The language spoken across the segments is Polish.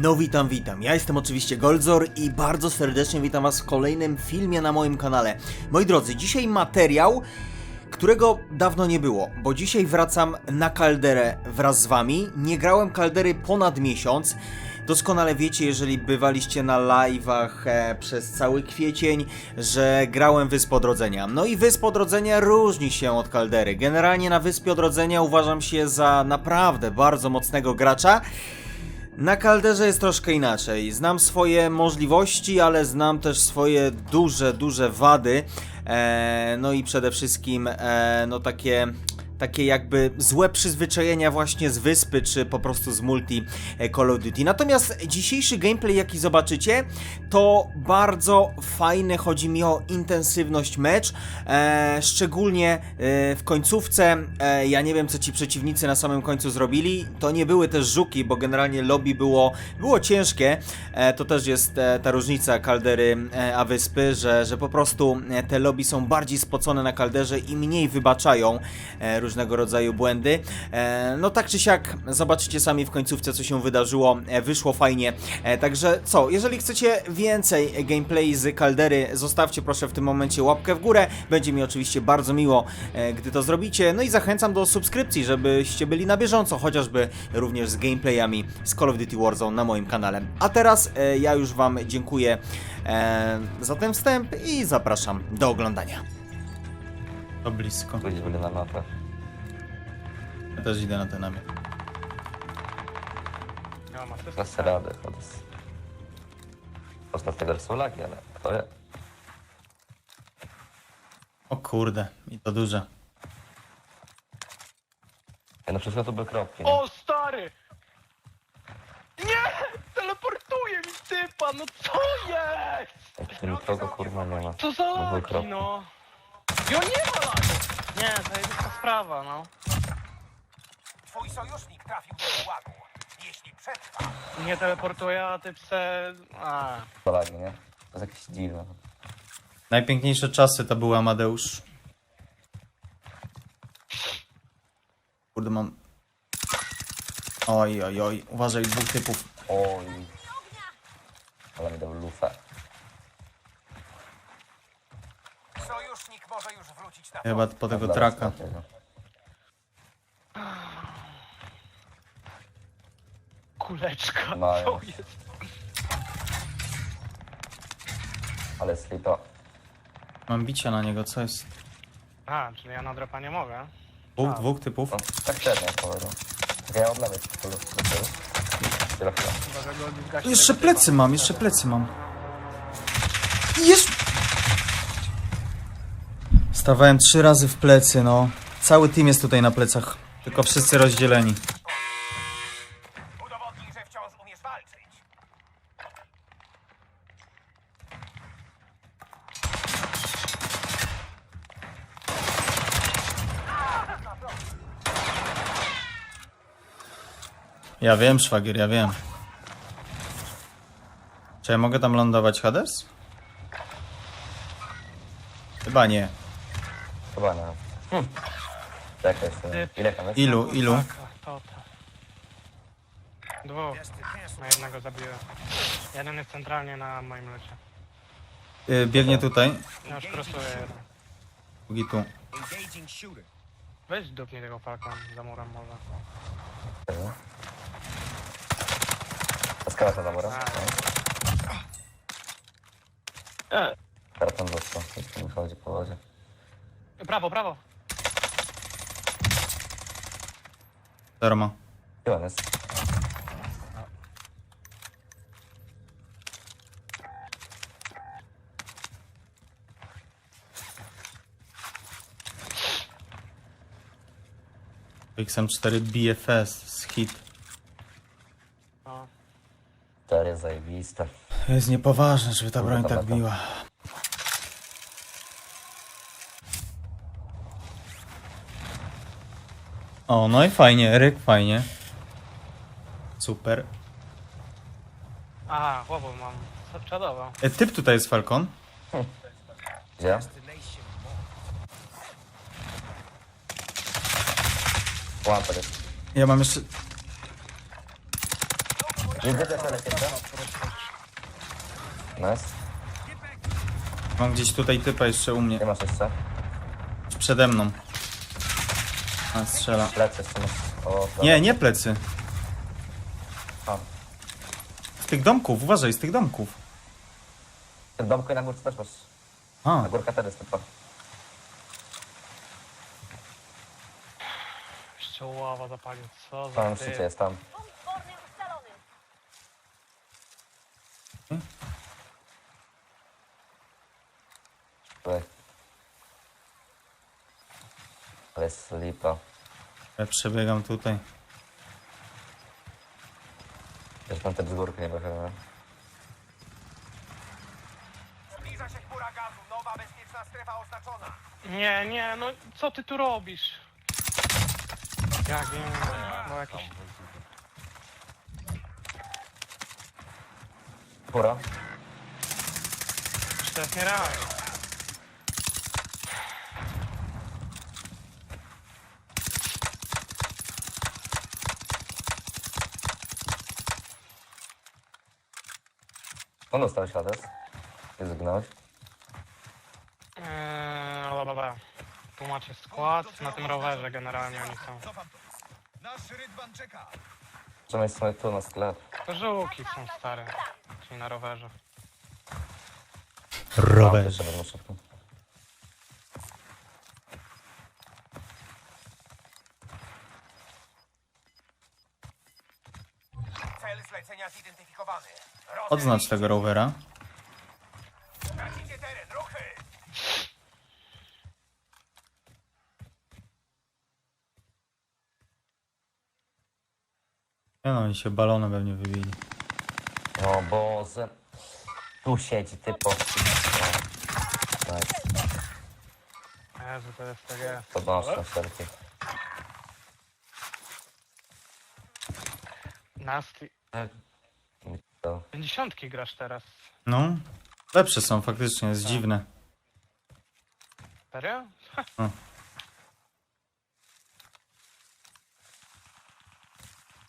No witam, witam. Ja jestem oczywiście Goldzor i bardzo serdecznie witam was w kolejnym filmie na moim kanale. Moi drodzy, dzisiaj materiał, którego dawno nie było, bo dzisiaj wracam na kalderę wraz z wami. Nie grałem kaldery ponad miesiąc. Doskonale wiecie, jeżeli bywaliście na live'ach e, przez cały kwiecień, że grałem Wysp Odrodzenia. No i Wysp Odrodzenia różni się od kaldery. Generalnie na Wyspie Odrodzenia uważam się za naprawdę bardzo mocnego gracza. Na kalderze jest troszkę inaczej. Znam swoje możliwości, ale znam też swoje duże, duże wady. E, no i przede wszystkim, e, no takie. Takie jakby złe przyzwyczajenia właśnie z wyspy, czy po prostu z multi e, Call of Duty. Natomiast dzisiejszy gameplay, jaki zobaczycie, to bardzo fajny, chodzi mi o intensywność mecz, e, szczególnie e, w końcówce. E, ja nie wiem, co ci przeciwnicy na samym końcu zrobili. To nie były też żuki, bo generalnie lobby było, było ciężkie. E, to też jest e, ta różnica kaldery e, a wyspy, że, że po prostu e, te lobby są bardziej spocone na kalderze i mniej wybaczają e, różnego rodzaju błędy. E, no tak czy siak, zobaczycie sami w końcówce, co się wydarzyło. E, wyszło fajnie. E, także co, jeżeli chcecie więcej gameplay z kaldery, zostawcie proszę w tym momencie łapkę w górę. Będzie mi oczywiście bardzo miło, e, gdy to zrobicie. No i zachęcam do subskrypcji, żebyście byli na bieżąco, chociażby również z gameplayami z Call of Duty Warzone na moim kanale. A teraz e, ja już Wam dziękuję e, za ten wstęp i zapraszam do oglądania. To blisko. Byli na mapę. Ja też idę na ten namiot. Nie mam asysty. Na radę chodzę. Tego, że są lagi, ale to wie. O kurde, i to duże. Ja no wszystko to były kropki. nie? O stary! Nie! Teleportuje mi typa, no co jest? Jak tu nikogo kurwa nie ma. Co za No były laki, kropki. no? Jo nie ma lagów! Nie, to jest ta sprawa, no. Twój sojusznik trafił do pułagu. Jeśli przetrwa, Nie teleportuje, a ty pse... A. To lagi, nie? To jest jakieś dziwne. Najpiękniejsze czasy to był Amadeusz. Kurde, mam... Oj, oj, oj, uważaj, dwóch typów. Oj. Ale mi dał lufę. sojusznik może już wrócić na Chyba po tego traka. Kuleczka, Mają. co jest? Ale slipa. Mam bicia na niego, co jest? A, czyli ja na dropa nie mogę. Dwóch, dwóch typów. No, tak średnio powiedział. Ja od lewej chwila. Chyba, że go zgasi Jeszcze tego plecy typa. mam, jeszcze plecy mam. Jest! Stawałem trzy razy w plecy, no. Cały team jest tutaj na plecach. Tylko wszyscy rozdzieleni. Ja wiem, szwagier, ja wiem. Czy ja mogę tam lądować, Hades? Chyba nie. Chyba nie. Hm. Czekaj sobie. Ile tam jest? Ilu, ilu? Taka, to, to. Dwóch. Na jednego zabiłem. Jeden jest centralnie na moim lecie. Yy, biegnie tutaj. Ja już krosuję jeden. Drugi tu. Weź dupnij tego falka za murem może. Za murem? E, Karton dostał. Jak wychodzi po wodzie. prawo, prawo. Gdzie on jest? XM4 BFS z hit. No. To jest zajebiste. To jest niepoważne, żeby ta broń tak biła. O, no i fajnie, Ryk fajnie. Super. Aha, chłopu mam. Czadowo. E, typ tutaj jest Falcon. Gdzie? Jest. Ja mam jeszcze... Widzę te telekieta. Nice. Mam gdzieś tutaj typa jeszcze u mnie. Nie masz jeszcze? Przede mną. A, strzela. Lecę jeszcze masz. O, Nie, nie plecy. A. Z tych domków, uważaj, z tych domków. W tym domku i na górce też masz. A, Na górka też jest typa. Jeszcze ława zapalił. Co za Tam ty. szczycie jest tam. Jest lipa. ja przebiegam tutaj. Już mam też z górki nie wychylałem. Zbliża się chmura gazu. Nowa bezpieczna strefa oznaczona. Nie, nie, no co ty tu robisz? Jak nie, no jakiś... Góra. To jest nierealne. On dostał śladec. Nie zgnąłeś. Eee, bla, bla, bla. Tu macie skład, na tym rowerze generalnie oni są. Nasz rydwan czeka. Możemy sobie tu na sklep. To żółki są stare, czyli na rowerze. Jeszcze szybko. Cel zlecenia zidentyfikowany. Odznacz tego rowera. Tracicie teren. Ruchy. Nie no, oni się balonem pewnie wybili. O Boże. Tu siedzi typo. Nice. Jezu, to jest takie... Podnoszę wszelki. Nasty. To. 50 grasz teraz. No, lepsze są faktycznie, jest dziwne. Serio?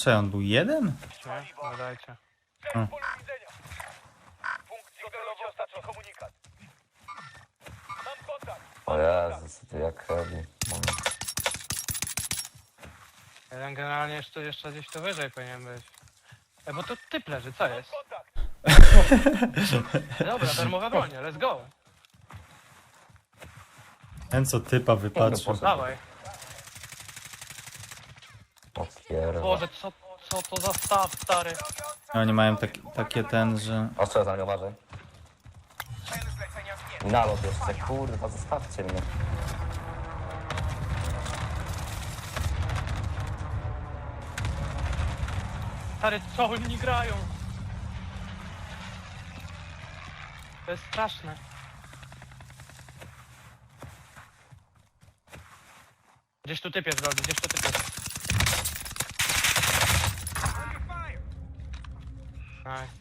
Czy on był jeden? Nie, no dajcie. Punkt docelowy ostatni komunikat. Mam kontakt. O Jezus, ty jak robi. Jeden generalnie jeszcze, jeszcze gdzieś tu wyżej powinien być. E, bo to typ leży, co jest? Dobra, darmowe bronie, let's go. Ten co typa wypatrzył. Dawaj. O pierwa. Boże, co, co to za staw, stary? Oni mają tak, takie ten, że... Ostrze za mnie uważaj. Nalot jeszcze, kurwa, zostawcie mnie. Stary, co oni grają? To jest straszne. Gdzieś tu typ jest, Goldie, gdzieś tu typ jest. Under fire. Nice.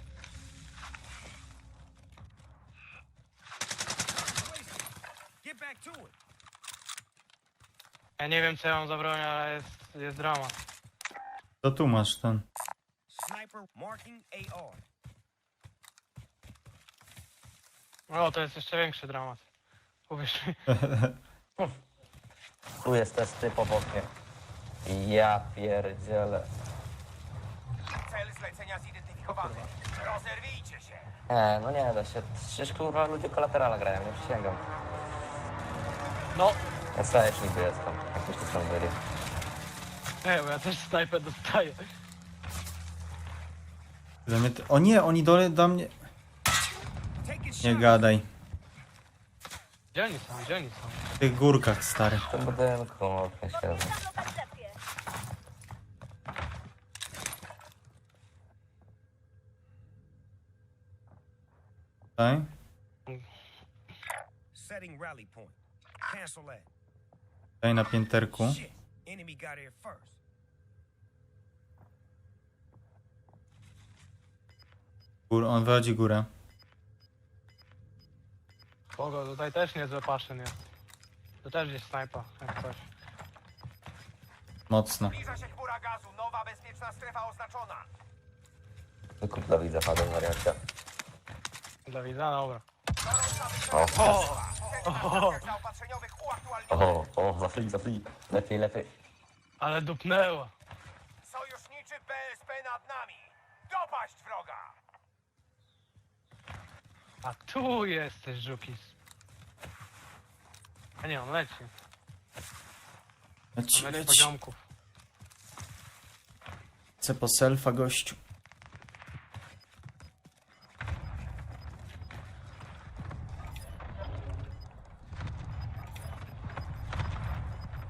Get. Ja nie wiem, co ja mam za broń, ale jest, jest drama. To tu masz ten. Sniper marking AR. O, to jest jeszcze większy dramat. Uwierz mi. Tu jest też typ obok mnie. Ja pierdzielę. Cel zlecenia zidentyfikowany. Rozerwijcie się. Nie, no nie da się. Przecież kurwa ludzie kolaterala grają, nie przysięgam. No, Ja cały niby jestem, jak już tu są byli. nie, bo ja też snajpę dostaję. O nie, oni do, do mnie... Nie gadaj. Gdzie oni są, gdzie oni są? W tych górkach, stary. W tym budynku, no, nie siedzę. Tutaj. Setting rally point. Cancel that. Tutaj na pięterku. Shit. Enemy got here first. Gór, on wychodzi górę. Bogo, tutaj też niezłe paszyn jest. To też gdzieś snajpa, jak coś. Mocno. Zbliża się chmura gazu. Nowa bezpieczna strefa oznaczona. Wykup dla widza, pada wariacja. Dawida, dobra. O, O, zaopatrzeniowych uaktualnionych. o, o, za free, za free. Lepiej, lepiej. ale dupnęło. Sojuszniczy BSP nad nami. Dopaść wroga. A tu jesteś, żukis. A nie, on leci. Leci, On leci poziomków. Chcę po selfa, gościu.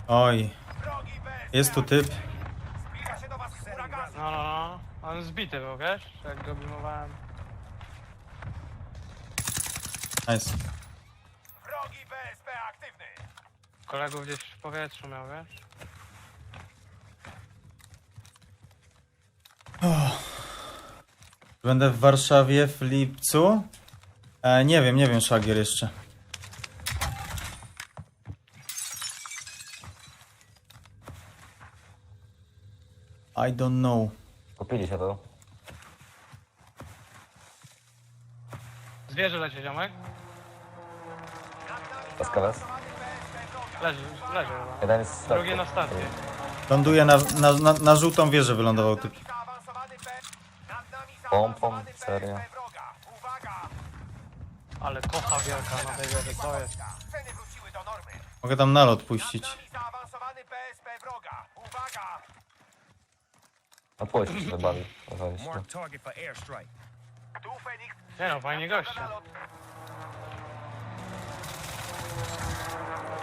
Oj, jest tu typ. No, no, no. On zbity był, wiesz? Jak go bilmowałem. Nice. Wrogi BSP aktywny. Kolegów gdzieś w powietrzu miał, wiesz? Będę w Warszawie w lipcu. E, nie wiem, nie wiem, szwagier jeszcze. I don't know. Kupili się to. Zwierzę leci, ziomek. Łaskawas. Leży, leży chyba. Jeden jest środku. Drugi na starcie. Ląduje na, na, na, na żółtą wieżę wylądował typ. Pompą, serio. Ale kocha wielka na tej wieży, co jest? Mogę tam nalot puścić. zaawansowany BSP wroga. Uwaga. No pójdź, się target for airstrike. Tu. Nie no, fajnie goście. Nalot.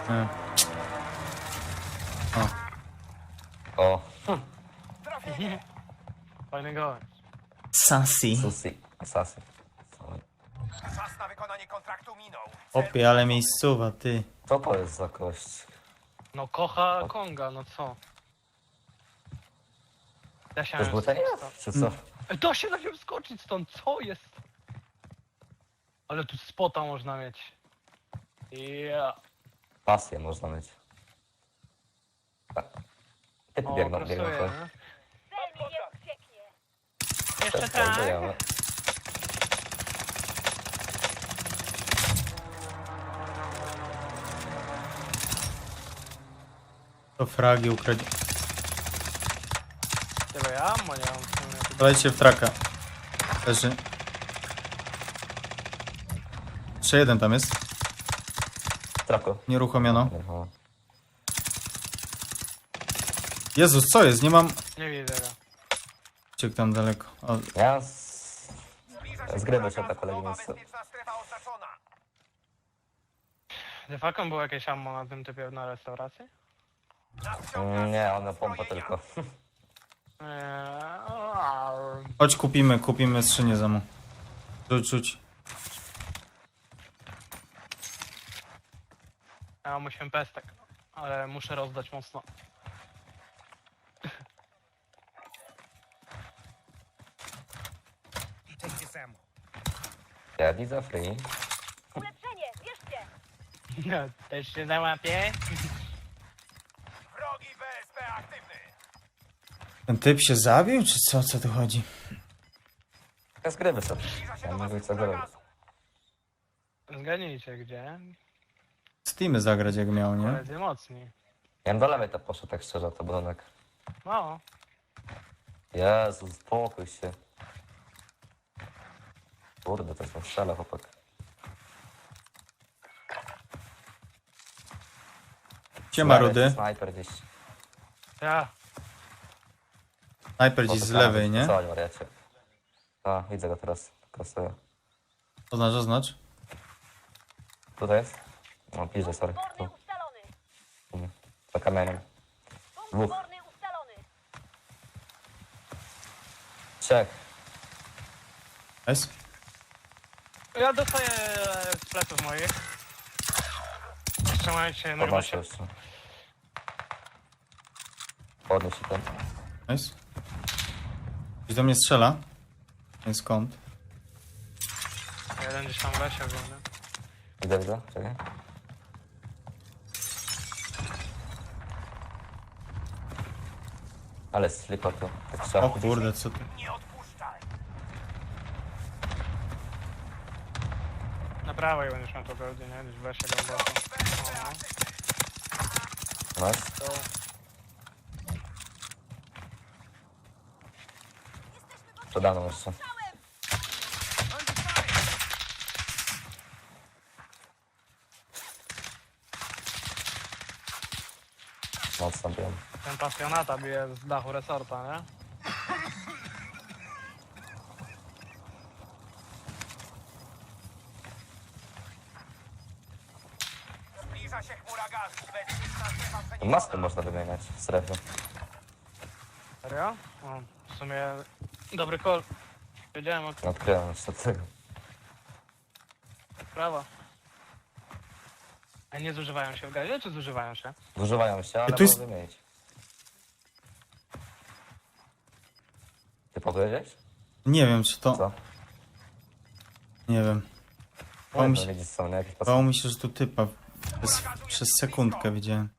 Nie. O, Trafienie. Fajny gość. Sassy. susi. Asasy. Czas na wykonanie kontraktu minął. Opie, ale miejscowa, ty. Co to jest za kość? No kocha Konga, no co? Ja się To jest? Czy co? Ej, Da się na nią skoczyć stąd, co jest? Ale tu spota można mieć. Ja. Pasję można mieć. Tak. Typy O, biegną, biegną. nie? Cel jest pięknie. Jeszcze Tak, tak. To fragi ukradzie. Tego ja ammo nie mam. w sumie. Dajcie w traka. Leży. Jeszcze jeden tam jest. Traku. Nieruchomiono. Aha. Jezus, co jest? Nie mam... Nie widzę go. Ciek tam daleko. O, Ja z... Z gry wyszedł na kolejne miejsce. bezpieczna strefa oznaczona. De facto było jakieś ammo na tym typie na restauracji? Mm, Nie, ona pompa tylko. Eee, chodź kupimy, kupimy skrzynię za mu. Rzuć, rzuć. Ja mam 8 pestek, ale muszę rozdać mocno. Take this ammo. Ja widzę free. Ulepszenie, bierzcie. No, też się załapie? Wrogi BSP aktywny. Ten typ się zabił, czy co? Co tu chodzi? Ja z gry wyszedł. Zbliża się Ja do nie was wiem co zrobić. Zgadnijcie gdzie. Steamy zagrać jak miał, nie? Koledzy mocni. Ja bym do lewej to poszedł, tak szczerze, to budynek. No, Jezu, spokój się. Kurde, to jest strzela, chłopak. Siema Rudy. Snajper gdzieś. ja. Najpierw gdzieś z lewej, nie? Co, wariacie? A, widzę go teraz. Kosuję. Oznacz, oznacz. Tutaj jest? No, bliżej, sorry. Tu, ustalony. za. Punkt Dwóch. ustalony. Trzech. Jest? Ja dostaję z pleców moich. Jeszcze macie jednego Podnoszę się. jeszcze. Podnieś się ten. Jest? Gdzieś do mnie strzela. Nie skąd. Jeden gdzieś tam w lesie ogólnie. Widzę, widzę. Czekaj. Ale sliko tu. Tak trzeba O chodzić. kurde, co ty? Na prawo będziesz miał to pewnie, nie? Gdzieś weź się głęboko. No. O, Masz? no. Podano jeszcze. Mocno biorę. Ten pasjonata bije z dachu resorta, nie? Zbliża się chmura gazu. Bezpieczna strefa. Maskę można wymieniać w strefie. Serio? O, w sumie dobry kol. Wiedziałem o Odkryłem jeszcze tego. prawa. A nie zużywają się w gazie, czy zużywają się? Zużywają się, ale tu jest- można wymienić. Ty powiedziałeś? Nie wiem, czy to... Co? Nie wiem. No, mi się- są nie? Jakieś Wydawało mi się, że tu typa przez, przez sekundkę widziałem.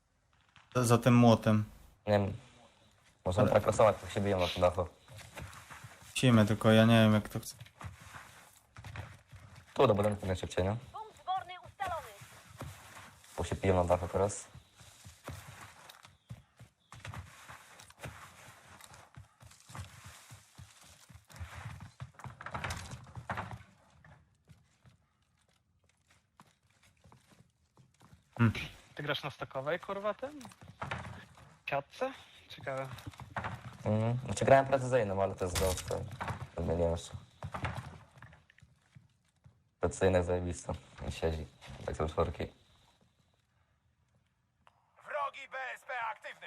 Za, za tym młotem. Nie wiem. Możemy tak losować, jak się biją na tym dachu. Musimy, tylko ja nie wiem jak to chcę. Tu do budynku najszybciej, nie? Punkt zborny ustalony. Bo się piją na dachu teraz. Ty grasz na stokowej, kurwa, tym? Siatce? Ciekawe. Mhm. Znaczy grałem precyzyjnym, ale to jest ghost. to Zmieniłem jeszcze. Precyzyjny zajebisty. I siedzi. Tak są czwórki. Wrogi BSP aktywny.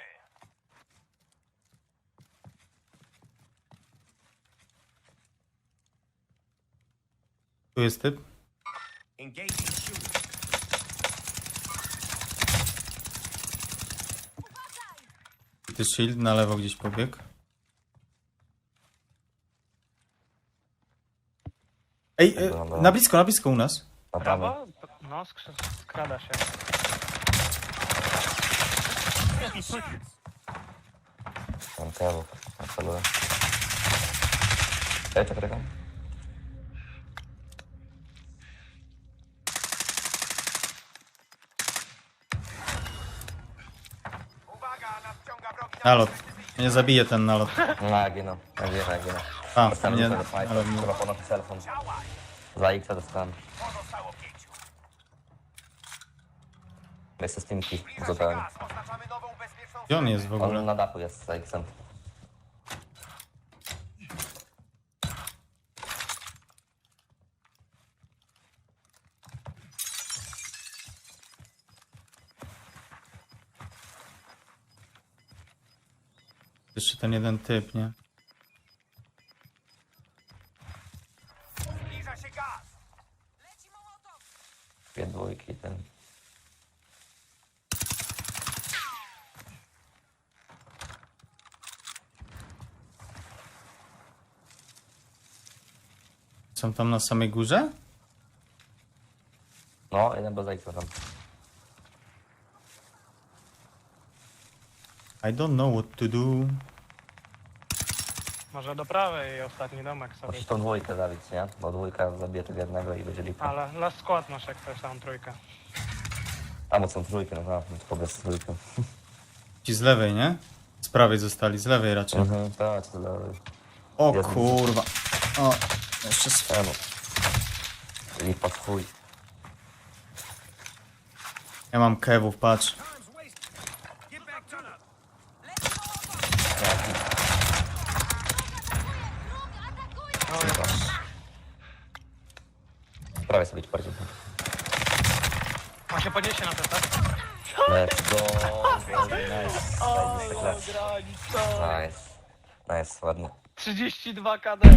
Tu jest typ. Ty shield na lewo gdzieś pobiegł. Ej, e, na blisko, na blisko u nas. Prawo? No, skrzy- skrada się. mam kewów. Apeluję. Ej, czekaj, czekaj. Uwaga, nadciąga wrogi Nalot. Nie zabije ten nalot. No, ginę, ja ginę. A, Dostałem nie, nie, do snajpa. ale nie. Chyba ponad telefon. Za X dostałem. Pozostało pięciu. Jest z się Zupełnie. Gdzie on jest w ogóle? On na dachu jest za X-em. Jeszcze ten jeden typ, nie? Zbliża się gaz. Dwie dwójki, ten. Są tam na samej górze? No, jeden bez tam. I don't know what to do. Może do prawej i ostatni domek sobie. Musisz tą dwójkę zabić, nie? Bo dwójka zabije tego jednego i będzie lipa. Ale last skład masz jak chcesz tam trójkę. Tam są trójki, no tak, to powiedz trójkę. Ci z lewej, nie? Z prawej zostali, z lewej raczej. Mhm, tak, to dalej. O Jeden. kurwa. O, jeszcze z... Lipa w chuj. Ja mam kewów, patrz. Get back to them. Sobie bardziej. On się podniesie na tak? Let's go! Nice. Zajebisty klacz. Nice. Nice, ładnie. 32 KD.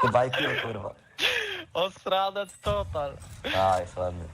Chyba IQ, kurwa. Ostradec total. Nice, ładnie.